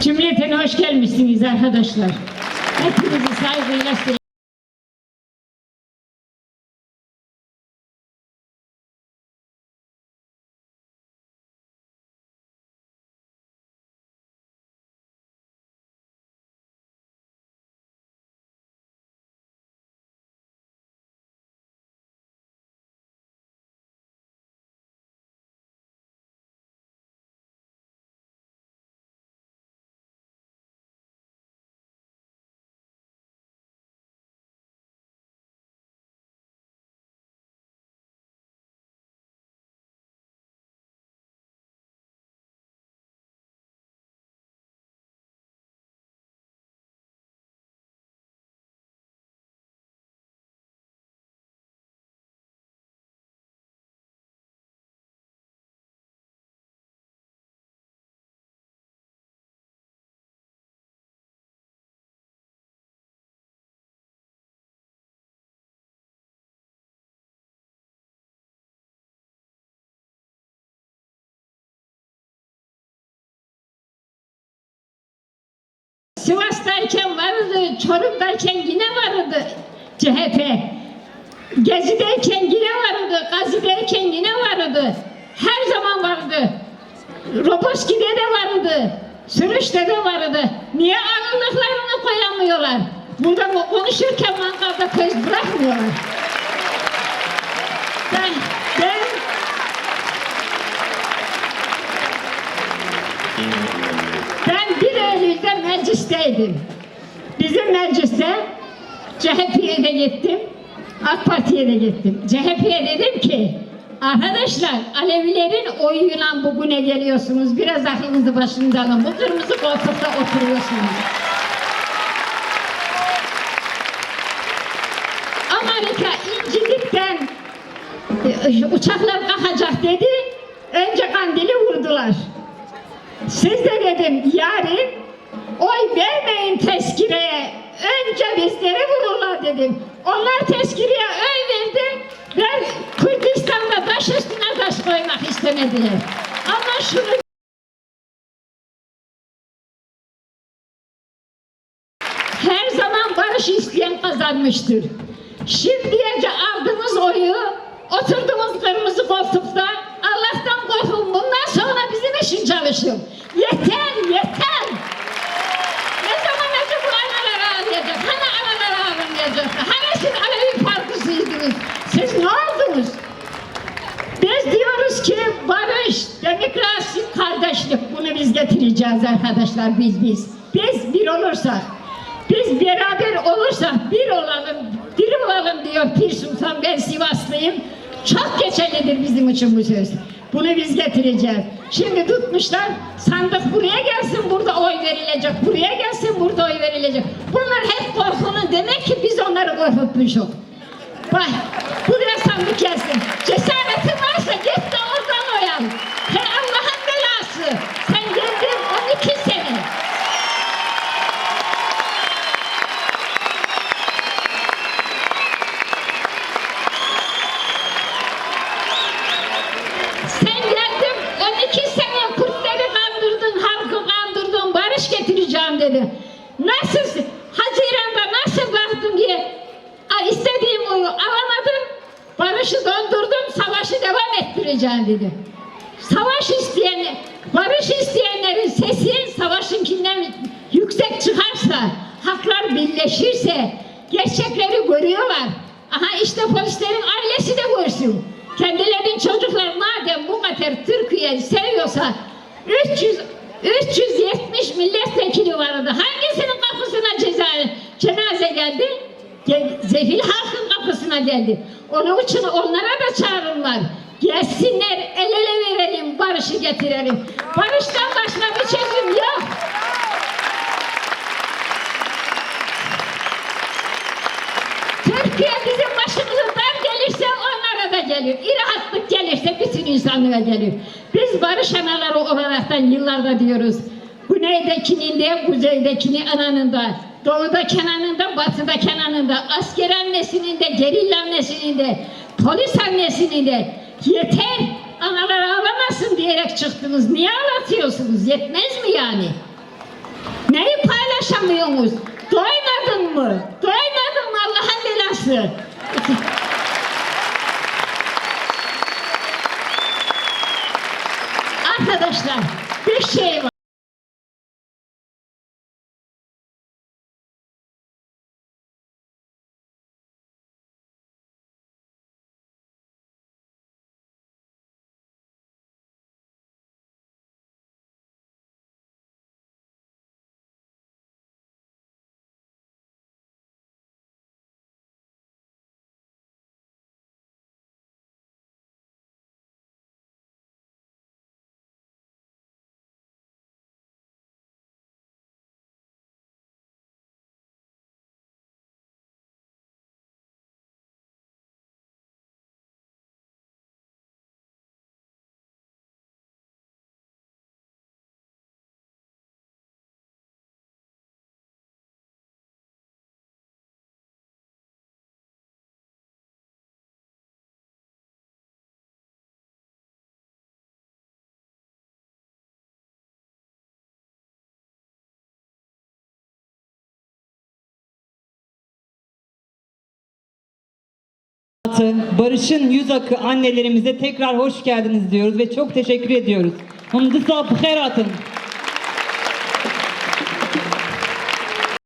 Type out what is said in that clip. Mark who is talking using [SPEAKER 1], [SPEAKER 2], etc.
[SPEAKER 1] Cümleten hoş gelmişsiniz arkadaşlar. Hepinizi saygıyla selamlıyorum. Sivas'tayken vardı, Çorum'dayken yine vardı CHP. Gezi'deyken yine vardı, Gazi'deyken yine vardı. Her zaman vardı. Roboski'de de vardı. Sürüşte de vardı. Niye ağırlıklarını koyamıyorlar? Burada bu- konuşurken mangalda köz bırakmıyorlar. Meclisteydim. Bizim mecliste CHP'ye de gittim, AK Parti'ye de gittim. CHP'ye dedim ki, arkadaşlar Alevilerin oyuyla bugüne geliyorsunuz. Biraz aklınızı başınıza alın. Bu kırmızı koltukta oturuyorsunuz. Amerika İncil'likten e, uçaklar kalkacak dedi. Önce kandili vurdular. Siz de dedim yarın oy vermeyin tezkireye. Önce bizleri vururlar dedim. Onlar tezkireye oy verdi. Ben Kürdistan'da taş üstüne taş koymak istemediler. Ama şunu her zaman barış isteyen kazanmıştır. Şimdiye aldığımız oyu oturduğumuz kırmızı koltukta Allah'tan korkun. Bundan sonra bizim için çalışın. Yeter, yeter. Ne zaman önce bu analar ağlayacak? Hani analar ağlamayacak? Hani siz Alevi Partisi'ydiniz? Siz ne oldunuz? Biz diyoruz ki barış, demokrasi, kardeşlik bunu biz getireceğiz arkadaşlar biz biz. Biz bir olursak, biz beraber olursak bir olalım, bir olalım diyor Pir Sultan ben Sivaslıyım. Çok geçerlidir bizim için bu söz. Bunu biz getireceğiz. Şimdi tutmuşlar sandık buraya gelsin burada oy verilecek. Buraya gelsin burada oy verilecek. Bunlar hep korkunun demek ki biz onları korkutmuşuz. Bak buraya sandık gelsin. Cesaretin varsa git dedi. Nasıl, Haziran'da nasıl baktın diye "Aa, istediğim oyu alamadım, barışı dondurdum, savaşı devam ettireceğim dedi. Savaş isteyen, barış isteyenlerin sesi savaşınkinden yüksek çıkarsa, halklar birleşirse, gerçekleri görüyorlar. Aha işte polislerin ailesi de görsün. Kendilerinin çocuklar madem bu kadar Türkiye'yi seviyorsa 300 370 milletvekili vardı. Hangisinin kapısına ceza, cenaze geldi? Ge- Zefil halkın kapısına geldi. Onun için onlara da çağırırlar. Gelsinler, el ele verelim, barışı getirelim. Barıştan başka bir çözüm yok. İnsanlığa gelir. Biz barış anaları olaraktan yıllarda diyoruz. Güneydekinin de, kuzeydekinin ananında, doğuda kenanında, batıda kenanında, asker annesinin de, gerilla annesinin de, polis annesinin de yeter analar ağlamasın diyerek çıktınız. Niye ağlatıyorsunuz? Yetmez mi yani? yaşamıyorsunuz? Doymadın mı? Doymadın mı Allah'ın belası? Şey var.
[SPEAKER 2] Barış'ın yüz akı annelerimize tekrar hoş geldiniz diyoruz ve çok teşekkür ediyoruz. Hamdı sabık atın.